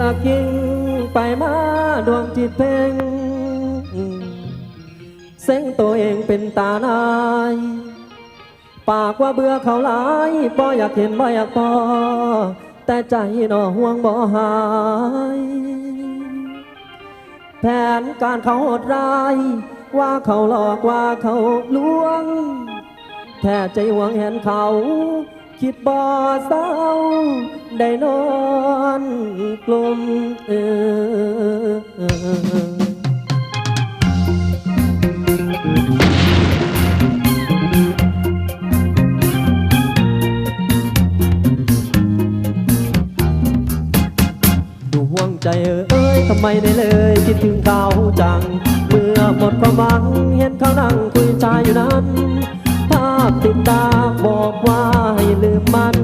ละกิ่งไปมาดวงจิตเพ่งเส้งตัวเองเป็นตาลาย ปากว่าเบื่อเขาหลายบ่อยากเห็นบ่อยากพอแต่ใจหนอห่วงบ่หายแผนการเขาโหดร้าย ว่าเขาหลอกว่าเขาลวง แท้ใจหวงเห็นเขา คิดบ่เศร้าได้นอนกลมเออดูห่วงใจเอ้ยทำไมได้เลยคิดถึงเขาจัง เมื่อหมดความหวังเห็นเขานั่งคุยชายอยู่นั้นาพติดตาบอกว่าให้ลืมมัน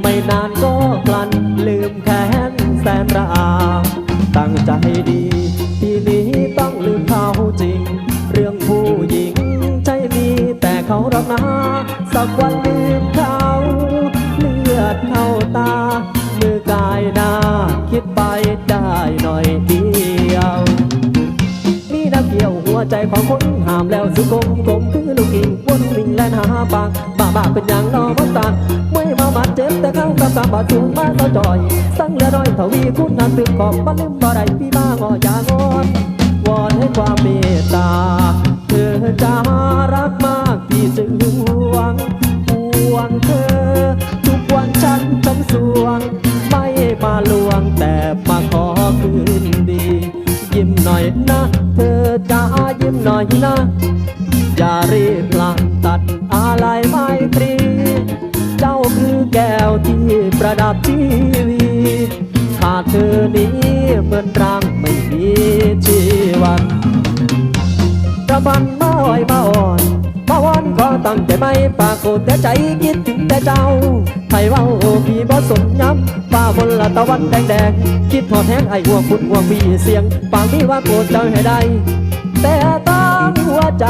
ไม่นานก็กลั้นลืมแค้นแสนระอา ตั้งใจดี ทีนี้ต้องลืมเขาจริง เรื่องผู้หญิงใจมีแต่เขารับนะสักวันลืมเขาเลือดเข้าตา มือกายหน้าคิดไปได้หน่อยเดียวมีน้ำเกี่ยวหัวใจของคนห้ามแล้วสุกมกลมคือลูกกิ่ง วิ่งแล่นหาปากบ้าบ้าเป็นอย่างนอมตานไม่มาบาดเจ็บแต่ข้างกับกำบาดสูงมาเศร้าจอย สั่งเหลือน้อยทวีคุณหันตึกขอบมันลืมบ่ได้พี่มางออย่างอนวอนให้ความเมตตาเธอจะรักมากพี่จึงห่วงห่วงเธอ ทุกวันฉันจำสวง ไม่มาลวงแต่มาขอคืนดี ยิ้มหน่อยนะ เธอจะยิ้มหน่อยนะ ดับชีวีขาดเธอนี้เหมือนร่างไม่มีชีวันตะบันมาอ่อยมาอ่อนมาวันก็ตั้งใจไม่ปากฏแต่ใจคิดถึงแต่เจ้าไทยว่าโอ้พี่บ่สนย้ำฟ้าบนละตะวันแดงแดงคิดหอดแห้งไอ้ห่วงคุณห่วพี่เสียงปากนี้ว่าโกรธเจ้าให้ได้แต่ตั้งหัวใจ